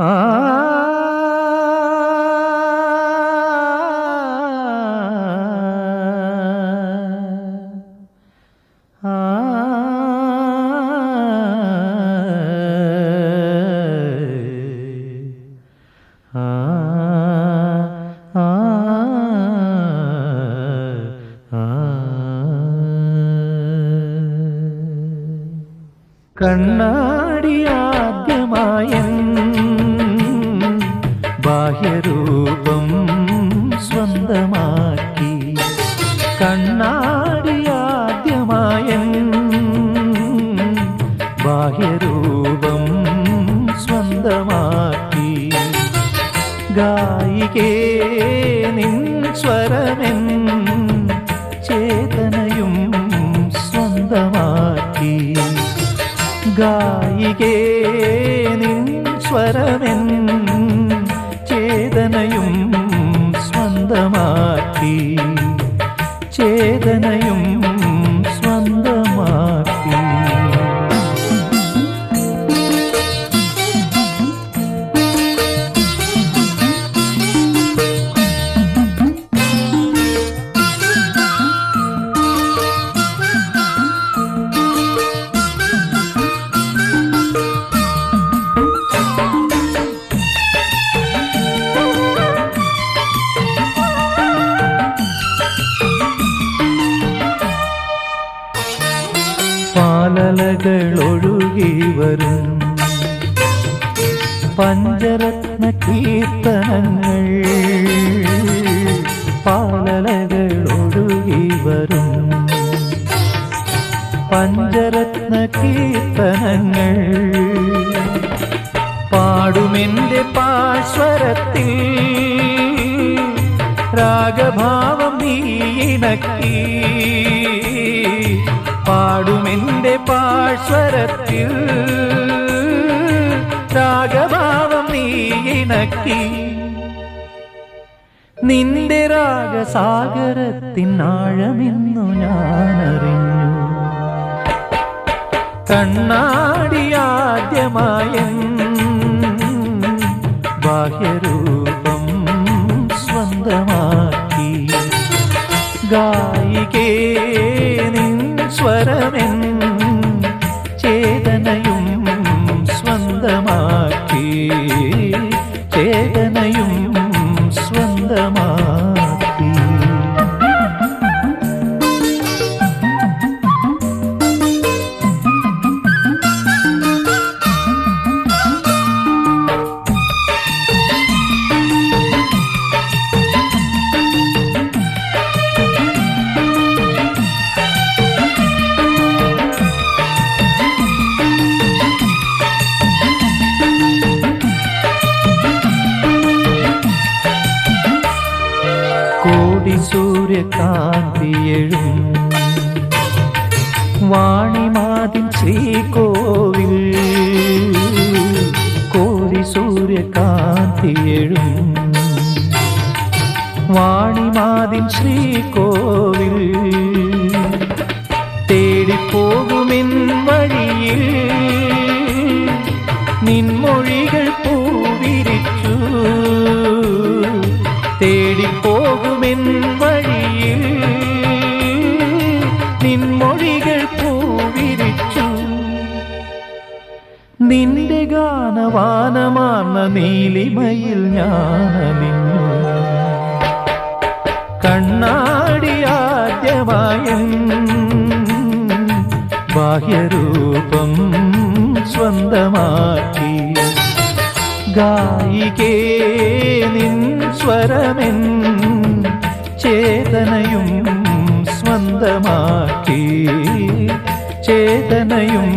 ആ. ആ. ആ. ആ. കണ്ണാടിയാദ്യമായ ബാഹ്യരൂപം സ്വന്തമാക്കി കണ്ണാടിയാദ്യമായ സ്വന്തമാക്കി ചേതനയും പാലലകൾ ഒഴുകി വരും. പഞ്ചരത്ന കീർത്തനങ്ങൾ പാലലകൾ ഒഴുകി വരും. പഞ്ചരത്ന കീർത്തനങ്ങൾ പാടുമെന്റെ പാശ്വരത്തിൽ രാഗഭാവം നീ ഇണക്കി. പാടുമെന്റെ പാശ്വരത്തിൽ രാഗഭാവം നീ ഇണക്കി. നിന്റെ രാഗസാഗരത്തിനാഴമെന്നു ഞാനറിഞ്ഞു. കണ്ണാടിയാദ്യമായ ബാഹ്യരൂപം സ്വന്തമാക്കി. ഗായികേ നിൻ സ്വരമെൻ ചേതനയും സ്വന്തമാക്കി ചേതനയും സ്വന്തമാക്കി. സൂര്യകാന്തിയെഴും വാണിമാതിൻ ശ്രീകോവിൽ കോരി സൂര്യകാന്തിയഴും വാണിമാതിൻ ശ്രീകോവിൽ തേടിപ്പോകുമെൻ വഴിയിൽ നിൻമൊഴികൾ നീലിമയിൽ ഞാനലിഞ്ഞു കണ്ണാടിയാദ്യമായും ബാഹ്യരൂപം സ്വന്തമാക്കി. ഗായികേ നിൻ സ്വരമെൻ ചേതനയും സ്വന്തമാക്കി. ചേതനയും